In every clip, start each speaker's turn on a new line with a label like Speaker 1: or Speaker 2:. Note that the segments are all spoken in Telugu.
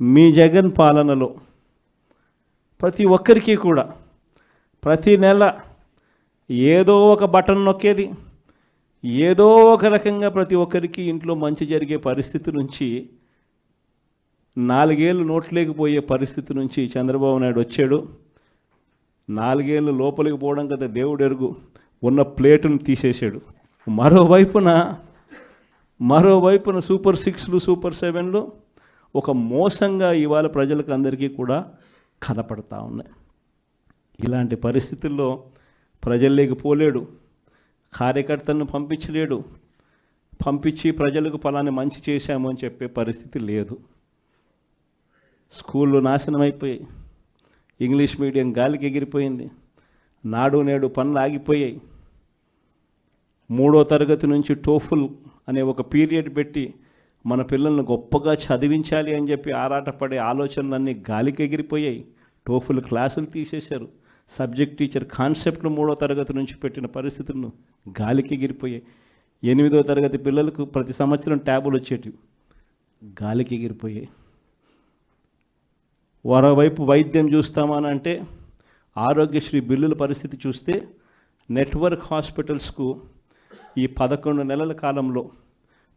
Speaker 1: మీ జగన్ పాలనలో ప్రతి ఒక్కరికి కూడా ప్రతి నెల ఏదో ఒక బటన్ నొక్కేది ఏదో ఒక రకంగా ప్రతి ఒక్కరికి ఇంట్లో మంచి జరిగే పరిస్థితి నుంచి నాలుగేళ్ళు నోట్లేకపోయే పరిస్థితి నుంచి చంద్రబాబు నాయుడు వచ్చాడు. నాలుగేళ్ళు లోపలికి పోవడం కదా దేవుడు ఎరుగు. ఉన్న ప్లేటును తీసేశాడు. మరోవైపున మరోవైపున సూపర్ సిక్స్లు సూపర్ సెవెన్లు ఒక మోసంగా ఇవాళ ప్రజలకు అందరికీ కూడా కనపడతా ఉన్నాయి. ఇలాంటి పరిస్థితుల్లో ప్రజల్లోకి పోలేడు కార్యకర్తలను పంపించలేడు పంపించి ప్రజలకు ఫలాన్ని మంచి చేశాము అని చెప్పే పరిస్థితి లేదు. స్కూళ్ళు నాశనం అయిపోయాయి ఇంగ్లీష్ మీడియం గాలికి ఎగిరిపోయింది నాడు నేడు పనులు ఆగిపోయాయి. మూడో తరగతి నుంచి టోఫుల్ అనే ఒక పీరియడ్ పెట్టి మన పిల్లల్ని గొప్పగా చదివించాలి అని చెప్పి ఆరాటపడే ఆలోచనలన్నీ గాలికి ఎగిరిపోయాయి. టోఫుల్ క్లాసులు తీసేశారు. సబ్జెక్ట్ టీచర్ కాన్సెప్ట్ను మూడో తరగతి నుంచి పెట్టిన పరిస్థితులను గాలికి ఎగిరిపోయాయి. ఎనిమిదో తరగతి పిల్లలకు ప్రతి సంవత్సరం ట్యాబులు వచ్చేటివి. గాలికి ఎగిరిపోయాయి. మరోవైపు వైద్యం చూస్తామని అంటే ఆరోగ్యశ్రీ బిల్లుల పరిస్థితి చూస్తే నెట్వర్క్ హాస్పిటల్స్కు ఈ పదకొండు నెలల కాలంలో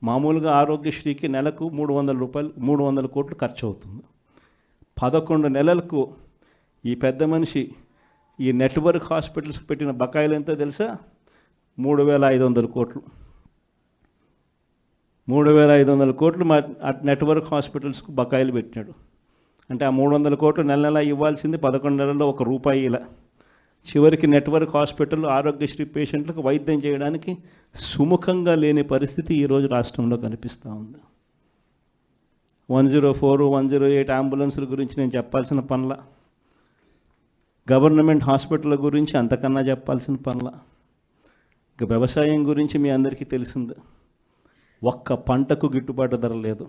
Speaker 1: మామూలుగా ఆరోగ్యశ్రీకి నెలకు మూడు వందల రూపాయలు మూడు వందల కోట్లు ఖర్చు అవుతుంది పదకొండు నెలలకు ఈ పెద్ద మనిషి ఈ నెట్వర్క్ హాస్పిటల్స్కి పెట్టిన బకాయిలు ఎంతో తెలుసా? మూడు వేల ఐదు వందల కోట్లు. మూడు వేల ఐదు వందల కోట్లు మా నెట్వర్క్ హాస్పిటల్స్కు బకాయిలు పెట్టినాడు. అంటే ఆ మూడు వందల కోట్లు నెల నెల ఇవ్వాల్సింది పదకొండు నెలల్లో ఒక రూపాయి ఇలా. చివరికి నెట్వర్క్ హాస్పిటల్ ఆరోగ్యశ్రీ పేషెంట్లకు వైద్యం చేయడానికి సుముఖంగా లేని పరిస్థితి ఈరోజు రాష్ట్రంలో కనిపిస్తూ ఉంది. One zero four one zero eight అంబులెన్స్ల గురించి నేను చెప్పాల్సిన పనుల గవర్నమెంట్ హాస్పిటల్ గురించి అంతకన్నా చెప్పాల్సిన పనుల ఇక వ్యవసాయం గురించి మీ అందరికీ తెలిసింది. ఒక్క పంటకు గిట్టుబాటు ధర లేదు.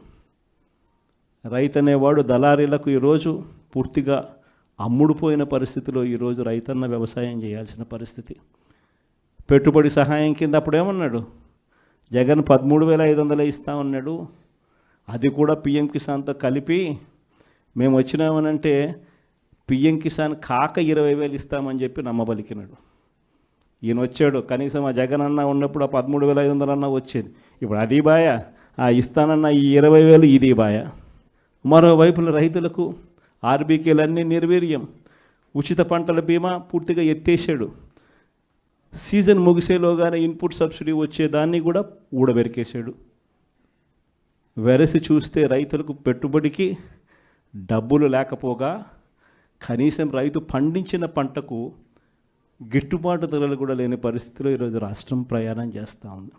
Speaker 1: రైతు అనేవాడు దళారీలకు ఈరోజు పూర్తిగా అమ్ముడుపోయిన పరిస్థితిలో ఈరోజు రైతన్న వ్యవసాయం చేయాల్సిన పరిస్థితి. పెట్టుబడి సహాయం కింద అప్పుడు ఏమన్నాడు జగన్ పదమూడు వేల ఐదు వందలు ఇస్తామన్నాడు అది కూడా పిఎం కిసాన్తో కలిపి మేము వచ్చినామనంటే పిఎం కిసాన్ కాక ఇరవై వేలు ఇస్తామని చెప్పి నమ్మబలికినాడు. ఈయన వచ్చాడు. కనీసం ఆ జగన్ అన్న ఉన్నప్పుడు ఆ పదమూడు వేల ఐదు వందలన్నా వచ్చేది. ఇప్పుడు అది బాయ? ఆ ఇస్తానన్న ఈ ఇరవై వేలు ఇది బాయ? మరోవైపున రైతులకు ఆర్బీకేలన్నీ నిర్వీర్యం. ఉచిత పంటల బీమా పూర్తిగా ఎత్తేసాడు సీజన్ ముగిసేలోగానే ఇన్పుట్ సబ్సిడీ వచ్చేదాన్ని కూడా ఊడబెరికేశాడు. వెరసి చూస్తే రైతులకు పెట్టుబడికి డబ్బులు లేకపోగా కనీసం రైతు పండించిన పంటకు గిట్టుబాటు ధరలు కూడా లేని పరిస్థితిలో ఈరోజు రాష్ట్రం ప్రయాణం చేస్తూ ఉంది.